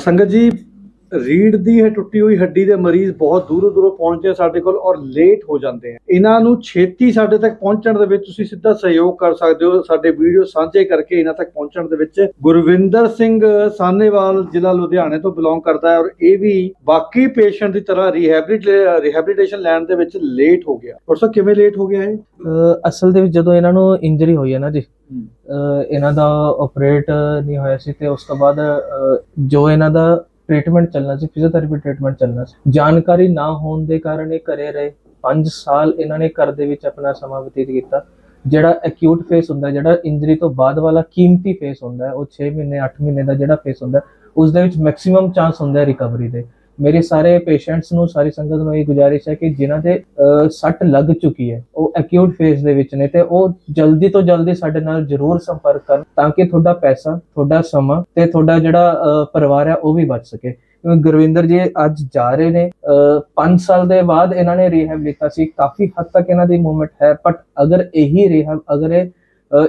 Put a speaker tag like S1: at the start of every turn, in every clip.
S1: ਸੰਗਤ ਜੀ ਰੀੜ ਦੀ ਹੈ ਟੁੱਟੀ ਹੋਈ ਹੱਡੀ ਦੇ ਮਰੀਜ਼ ਬਹੁਤ ਦੂਰੋਂ ਦੂਰੋਂ ਪਹੁੰਚਦੇ ਸਾਡੇ ਕੋਲ ਔਰ ਲੇਟ ਹੋ ਜਾਂਦੇ ਆ। ਇਹਨਾਂ ਨੂੰ ਛੇਤੀ ਸਾਡੇ ਤੱਕ ਪਹੁੰਚਣ ਦੇ ਵਿੱਚ ਤੁਸੀਂ ਸਿੱਧਾ ਸਹਿਯੋਗ ਕਰ ਸਕਦੇ ਹੋ। ਸਾਡੇ ਵੀਡੀਓ ਸਾਂਝੇ ਕਰਕੇ ਇਹਨਾਂ ਤੱਕ ਪਹੁੰਚਣ ਦੇ ਵਿੱਚ ਗੁਰਵਿੰਦਰ ਸਿੰਘ ਸਾਨੇਵਾਲ ਜ਼ਿਲ੍ਹਾ ਲੁਧਿਆਣੇ ਤੋਂ ਬਿਲੋਂਗ ਕਰਦਾ ਹੈ ਔਰ ਇਹ ਵੀ ਬਾਕੀ ਪੇਸ਼ੈਂਟ ਦੀ ਤਰ੍ਹਾਂ ਰਿਹੈਬਿਲਿਟੇਸ਼ਨ ਲੈਣ ਦੇ ਵਿੱਚ ਲੇਟ ਹੋ ਗਿਆ। ਔਰ ਸਰ ਕਿਵੇਂ ਲੇਟ ਹੋ ਗਿਆ ਇਹ?
S2: ਅਸਲ ਦੇ ਵਿੱਚ ਜਦੋਂ ਇਹਨਾਂ ਨੂੰ ਇੰਜਰੀ ਹੋਈ ਹੈ ਨਾ ਜੀ ਇਹਨਾਂ ਦਾ ਆਪਰੇਟ ਨਹੀਂ ਹੋਇਆ ਸੀ ਤੇ ਉਸ ਤੋਂ ਬਾਅਦ ਜੋ ਇਹਨਾਂ ਦਾ ਟ੍ਰੀਟਮੈਂਟ ਚੱਲਣਾ ਸੀ ਫਿਜ਼ੀਓਥੈਰੇਪੀ ਟ੍ਰੀਟਮੈਂਟ ਚੱਲਣਾ ਸੀ। ਜਾਣਕਾਰੀ ਨਾ ਹੋਣ ਦੇ ਕਾਰਨ ਇਹ ਘਰੇ ਰਹੇ। 5 ਸਾਲ ਇਹਨਾਂ ਨੇ ਘਰ ਦੇ ਵਿੱਚ ਆਪਣਾ ਸਮਾਂ ਬਤੀਤ ਕੀਤਾ। ਜਿਹੜਾ ਐਕਿਊਟ ਫੇਸ ਹੁੰਦਾ ਜਿਹੜਾ ਇੰਜਰੀ ਤੋਂ ਬਾਅਦ ਵਾਲਾ ਕੀਮਤੀ ਫੇਸ ਹੁੰਦਾ ਉਹ 6 ਮਹੀਨੇ 8 ਮਹੀਨੇ ਦਾ ਜਿਹੜਾ ਫੇਸ ਹੁੰਦਾ ਹੈ, ਉਸ ਦੇ ਵਿੱਚ ਮੈਕਸਿਮਮ ਚਾਂਸ ਹੁੰਦਾ ਹੈ ਰਿਕਵਰੀ ਦੇ। ਮੇਰੇ ਸਾਰੇ ਪੇਸ਼ੈਂਟਸ ਨੂੰ, ਸਾਰੀ ਸੰਗਤ ਨੂੰ ਇਹ ਗੁਜ਼ਾਰਿਸ਼ ਹੈ ਕਿ ਜਿਨ੍ਹਾਂ ਦੇ ਸੱਟ ਲੱਗ ਚੁੱਕੀ ਹੈ, ਉਹ ਐਕਿਊਟ ਫੇਸ ਦੇ ਵਿੱਚ ਨੇ ਤੇ ਉਹ ਜਲਦੀ ਤੋਂ ਜਲਦੀ ਸਾਡੇ ਨਾਲ ਜ਼ਰੂਰ ਸੰਪਰਕ ਕਰਨ ਤਾਂ ਕਿ ਤੁਹਾਡਾ ਪੈਸਾ, ਤੁਹਾਡਾ ਸਮਾਂ ਤੇ ਤੁਹਾਡਾ ਜਿਹੜਾ ਪਰਿਵਾਰ ਹੈ ਉਹ ਵੀ ਬਚ ਸਕੇ। ਗੁਰਵਿੰਦਰ ਜੀ ਅੱਜ ਜਾ ਰਹੇ ਨੇ 5 ਸਾਲ ਦੇ ਬਾਅਦ ਇਹਨਾਂ ਨੇ ਰੀਹੈਬ ਲਿੱਤਾ ਸੀ, ਕਾਫੀ ਹੱਦ ਤੱਕ ਇਹਨਾਂ ਦੀ ਮੂਵਮੈਂਟ ਹੈ ਬਟ ਅਗਰ ਇਹੀ ਰੀਹੈਬ ਅਗਰ ਇਹ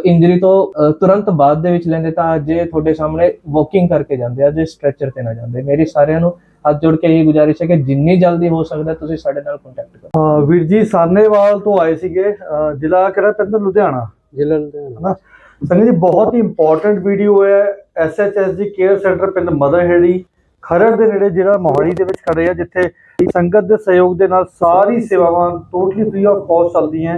S2: ਇੰਜਰੀ ਤੋਂ ਤੁਰੰਤ ਬਾਅਦ ਦੇ ਵਿੱਚ ਲੈਂਦੇ ਤਾਂ ਅੱਜ ਤੁਹਾਡੇ ਸਾਹਮਣੇ ਵਾਕਿੰਗ ਕਰਕੇ ਜਾਂਦੇ ਅੱਜ ਸਟ੍ਰੈਚਰ ਤੇ ਨਾ ਜਾਂਦੇ। ਮੇਰੇ ਸਾਰਿਆਂ ਨੂੰ ਹੱਥ ਜੋੜ ਕੇ ਇਹ ਗੁਜ਼ਾਰਿਸ਼ ਹੈ ਕਿ ਜਿੰਨੀ ਜਲਦੀ ਹੋ ਸਕਦਾ ਤੁਸੀਂ ਸਾਡੇ ਨਾਲ ਕੰਟੈਕਟ ਕਰੋ।
S1: ਅ, ਵੀਰ ਜੀ ਸਾਨੇਵਾਲ ਤੋਂ ਆਏ ਸੀਗੇ ਜ਼ਿਲ੍ਹਾ ਕਿਹੜਾ ਪੈਂਦਾ ਲੁਧਿਆਣਾ।
S2: ਜ਼ਿਲ੍ਹਾ ਲੁਧਿਆਣਾ।
S1: ਸੰਗਤ ਜੀ ਬਹੁਤ ਹੀ। ਇੰਪੋਰਟੈਂਟ ਵੀਡੀਓ ਹੈ ਐਸਐਚਐਸਜੀ ਕੇਅਰ ਸੈਂਟਰ ਪਿੰਡ ਮਦਰਹੇੜੀ ਖਰੜ ਦੇ ਨੇੜੇ ਜਿਹੜਾ ਮੋਹਾਲੀ ਦੇ ਵਿੱਚ ਖੜੇ ਆ ਜਿੱਥੇ ਸੰਗਤ ਦੇ ਸਹਿਯੋਗ ਦੇ ਨਾਲ ਸਾਰੀ ਸੇਵਾਵਾਂ ਟੋਟਲੀ ਫ੍ਰੀ ਆਫ ਕਾਸਟ ਚੱਲਦੀਆਂ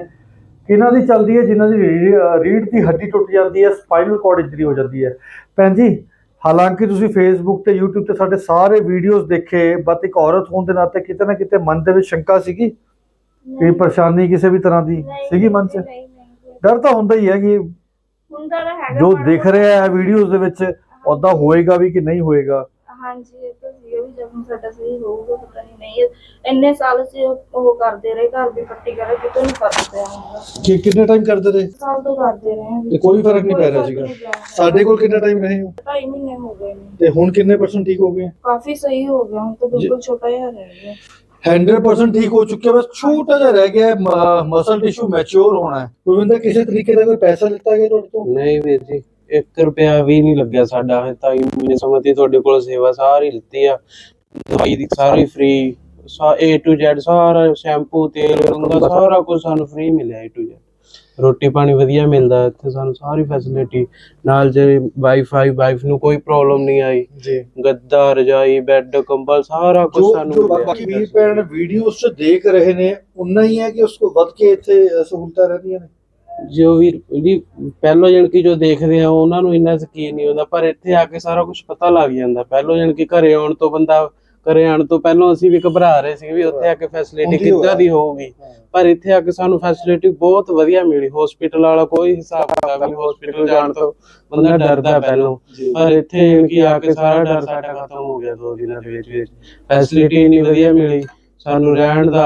S1: ਕਿਹਨਾਂ ਦੀ ਚੱਲਦੀ ਹੈ? ਜਿਨ੍ਹਾਂ ਦੀ ਰੀ- ਅ, ਰੀੜ੍ਹ ਦੀ ਹੱਡੀ ਟੁੱਟ ਜਾਂਦੀ ਹੈ ਸਪਾਈਨਲ ਕਾਰਡ ਇੰਜਰੀ ਹੋ ਜਾਂਦੀ ਹੈ। ਭੈਣ ਜੀ ਹਾਲਾਂਕਿ ਤੁਸੀਂ ਫੇਸਬੁੱਕ ਤੇ YouTube ਤੇ ਸਾਡੇ ਸਾਰੇ ਵੀਡੀਓਜ਼ ਦੇਖੇ ਬਟ ਇੱਕ ਔਰਤ ਹੋਣ ਦੇ ਨਾਤੇ ਕਿਤੇ ਨਾ ਕਿਤੇ ਮਨ ਦੇ ਵਿੱਚ ਸ਼ੰਕਾ ਸੀਗੀ? ਕੋਈ ਪਰੇਸ਼ਾਨੀ ਕਿਸੇ ਵੀ ਤਰ੍ਹਾਂ ਦੀ ਸੀਗੀ ਮਨ 'ਚ? ਡਰ ਤਾਂ ਹੁੰਦਾ ਹੀ ਹੈ ਕਿ
S3: ਹੁੰਦਾ ਤਾਂ ਹੈਗਾ
S1: ਜੋ ਦਿਖ ਰਿਹਾ ਹੈ ਵੀਡੀਓਜ਼ ਦੇ ਵਿੱਚ ਉਦਾਂ ਹੋਏਗਾ ਵੀ ਕਿ ਨਹੀਂ ਹੋਏਗਾ?
S3: ਹਾਂਜੀ ਇਹ ਤਾਂ ਵੀ ਜਦੋਂ ਸਾਡਾ ਸਹੀ ਹੋਊਗਾ ਪਤਾ ਨਹੀਂ ਨਹੀਂ ਇੰਨੇ ਸਾਲ ਅਸੀਂ ਉਹ ਕਰਦੇ ਰਹੇ ਘਰ ਵੀ ਪੱਟੀ ਕਰੇ ਕਿਤੇ ਨਹੀਂ ਫ਼ਰਕ ਪਿਆ ਹੁੰਦਾ।
S1: ਕਿ ਕਿੰਨੇ ਟਾਈਮ ਕਰਦੇ ਰਹੇ?
S3: ਸਾਲ ਤੋਂ ਕਰਦੇ ਰਹੇ ਹਾਂ।
S1: ਤੇ ਕੋਈ ਫ਼ਰਕ ਨਹੀਂ ਪੈ ਰਿਹਾ ਸੀਗਾ। ਸਾਡੇ ਕੋਲ ਕਿੰਨਾ ਟਾਈਮ ਰਹੇ ਹੋ?
S3: ਢਾਈ ਮਹੀਨੇ ਹੋ ਗਏ ਨੇ।
S1: ਤੇ ਹੁਣ ਕਿੰਨੇ ਪਰਸੈਂਟ ਠੀਕ ਹੋ ਗਏ?
S3: ਕਾਫੀ ਸਹੀ ਹੋ ਗਿਆ ਹੁਣ ਤਾਂ ਬਿਲਕੁਲ ਛੋਟਾ ਜਿਹਾ ਰਹਿ ਗਿਆ।
S1: 100% ਠੀਕ ਹੋ ਚੁੱਕੇ ਬਸ ਛੋਟਾ ਜਿਹਾ ਰਹਿ ਗਿਆ ਮਸਲ ਟਿਸ਼ੂ ਮੈਚੁਰ ਹੋਣਾ ਹੈ। ਗੋਵਿੰਦਰ ਕਿਸੇ ਤਰੀਕੇ ਦਾ ਕੋਈ ਪੈਸਾ ਲਿੱਤਾ ਗਿਆ ਤੁਹਾਡੇ ਤੋਂ?
S4: ਨਹੀਂ ਵੀਰ ਜੀ। 1 ਰੁਪਿਆ ਵੀ ਨਹੀਂ ਲੱਗਿਆ ਸਾਡਾ। ਹਜੇ ਤਾਂ ਮਹੀਨੇ ਸਮਝੀ ਤੁਹਾਡੇ ਕੋਲ ਸੇਵਾ ਸਾਰੀ ਲਿੱਤੀ ਆ। ਦਵਾਈ ਦੀ ਸਾਰੀ ਫ੍ਰੀ A to Z ਸਾਰਾ ਸ਼ੈਂਪੂ ਤੇਲ ਰੰਗਾ ਸਾਰਾ ਕੁਝ ਸਾਨੂੰ ਫ੍ਰੀ ਮਿਲਿਆ A to Z ਰੋਟੀ ਪਾਣੀ ਵਧੀਆ ਮਿਲਦਾ ਇੱਥੇ ਸਾਨੂੰ ਸਾਰੀ ਫੈਸਿਲਿਟੀ ਨਾਲ ਜੇ ਵਾਈਫਾਈ ਵਾਈਫ ਨੂੰ ਕੋਈ ਪ੍ਰੋਬਲਮ ਨਹੀਂ ਆਈ।
S1: ਜੀ।
S4: ਗੱਦਾ ਰਜਾਈ ਬੈੱਡ ਕੰਬਲ ਸਾਰਾ ਕੁਝ
S1: ਜੋ
S4: ਸਾਨੂੰ
S1: ਬਾਕੀ ਵੀਰ ਭੈਣ ਵੀਡੀਓਜ਼ 'ਚ ਦੇਖ ਰਹੇ ਨੇ ਉਨਾ ਹੀ ਹੈ ਕਿ ਉਸ ਤੋਂ ਵੱਧ ਕੇ ਇੱਥੇ ਅ, ਸਹੂਲਤਾਂ ਰਹਿੰਦੀਆਂ ਨੇ।
S4: ਜੋ ਵੀ ਜੀ ਪਹਿਲੋ ਜਣ ਕੀ ਜੋ ਦੇਖਦੇ ਆ ਉਹਨਾਂ ਨੂੰ ਇੰਨਾ ਯਕੀਨ ਨਹੀਂ ਹੁੰਦਾ ਪਰ ਇੱਥੇ ਆ ਕੇ ਸਾਰਾ ਕੁਝ ਪਤਾ ਲੱਗ ਜਾਂਦਾ। ਪਹਿਲੋ ਜਣ ਕੀ ਘਰੇ ਆਉਣ ਤੋਂ ਬੰਦਾ ਘਰੇ ਆਉਣ ਤੋਂ ਪਹਿਲਾਂ ਅਸੀਂ ਵੀ ਘਬਰਾ ਰਹੇ ਸੀ ਵੀ ਉੱਥੇ ਆ ਕੇ ਫੈਸਿਲਿਟੀ ਕਿੱਦਾਂ ਦੀ। ਹੋਊਗੀ। ਪਰ ਇੱਥੇ ਆ ਕੇ ਸਾਨੂੰ ਫੈਸਿਲਿਟੀ ਬਹੁਤ ਵਧੀਆ ਮਿਲੀ। ਹਸਪੀਟਲ ਵਾਲਾ ਕੋਈ ਹਿਸਾਬ ਕਿਤਾਬ ਨਹੀਂ ਹਸਪੀਟਲ ਜਾਣ ਤੋਂ ਬੰਦਾ ਡਰਦਾ ਪਹਿਲਾਂ। ਪਰ ਇੱਥੇ ਕੀ ਆ ਕੇ ਸਾਰਾ ਡਰ ਸਾਡਾ ਖਤਮ ਹੋ ਗਿਆ ਦੋ ਦਿਨਾਂ ਦੇ ਵਿੱਚ। ਵਿੱਚ ਫੈਸਿਲਿਟੀ ਇੰਨੀ ਵਧੀਆ ਮਿਲੀ। ਸਾਨੂੰ ਰਹਿਣ ਦਾ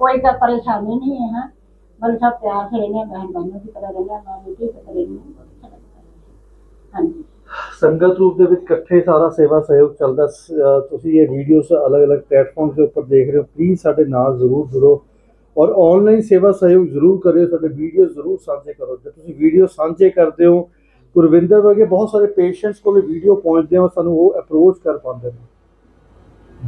S5: कोई का परेशानी नहीं है हाँ बल सब प्यार से रहने बहन बहनों की तरह रहना माँ बेटी की तरह रहना बहुत अच्छा लगता है हाँ जी
S1: ਸੰਗਤ ਰੂਪ ਦੇ ਵਿੱਚ ਇਕੱਠੇ ਸਾਰਾ ਸੇਵਾ ਸਹਿਯੋਗ ਚੱਲਦਾ ਸ- ਅ, ਤੁਸੀਂ ਇਹ ਵੀਡੀਓਜ਼ ਅਲੱਗ-ਅਲੱਗ ਪਲੇਟਫਾਰਮਸ ਦੇ ਉੱਪਰ ਦੇਖ ਰਹੇ ਹੋ ਪਲੀਜ਼ ਸਾਡੇ ਨਾਲ ਜ਼ਰੂਰ ਜੁੜੋ ਔਰ ਆਨਲਾਈਨ ਸੇਵਾ ਸਹਿਯੋਗ ਜ਼ਰੂਰ ਕਰਿਓ ਸਾਡੇ ਵੀਡੀਓ ਜ਼ਰੂਰ ਸਾਂਝੇ ਕਰੋ ਜੇ ਤੁਸੀਂ ਵੀਡੀਓ ਸਾਂਝੇ ਕਰਦੇ ਹੋ ਗੁਰਵਿੰਦਰ ਵਰਗੇ ਬਹੁਤ ਸਾਰੇ ਪੇਸ਼ੈਂਟਸ ਕੋਲ ਵੀਡੀਓ ਪਹੁੰਚਦੇ ਆ ਸਾਨੂੰ ਉਹ ਅਪਰੋਚ ਕਰ ਪਾਉਂਦੇ ਨੇ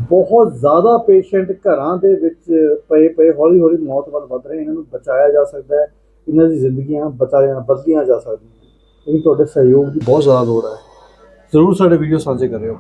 S1: ਬਹੁਤ ਜ਼ਿਆਦਾ ਪੇਸ਼ੈਂਟ ਘਰਾਂ ਦੇ ਵਿੱਚ ਪਏ ਪਏ, ਹੌਲੀ ਹੌਲੀ ਮੌਤ ਵੱਲ ਵੱਧ ਰਹੇ, ਇਹਨਾਂ ਨੂੰ ਬਚਾਇਆ ਜਾ ਸਕਦਾ ਹੈ, ਇਹਨਾਂ ਦੀ ਜ਼ਿੰਦਗੀਆਂ ਬਚਾਇਆ, ਬਦਲੀਆਂ ਜਾ ਸਕਦੀਆਂ ਇਹ ਤੁਹਾਡੇ ਸਹਿਯੋਗ ਦੀ ਬਹੁਤ ਜ਼ਿਆਦਾ ਲੋੜ ਹੈ। ਜ਼ਰੂਰ ਸਾਡੇ ਵੀਡੀਓ ਸਾਂਝੇ ਕਰਿਓ।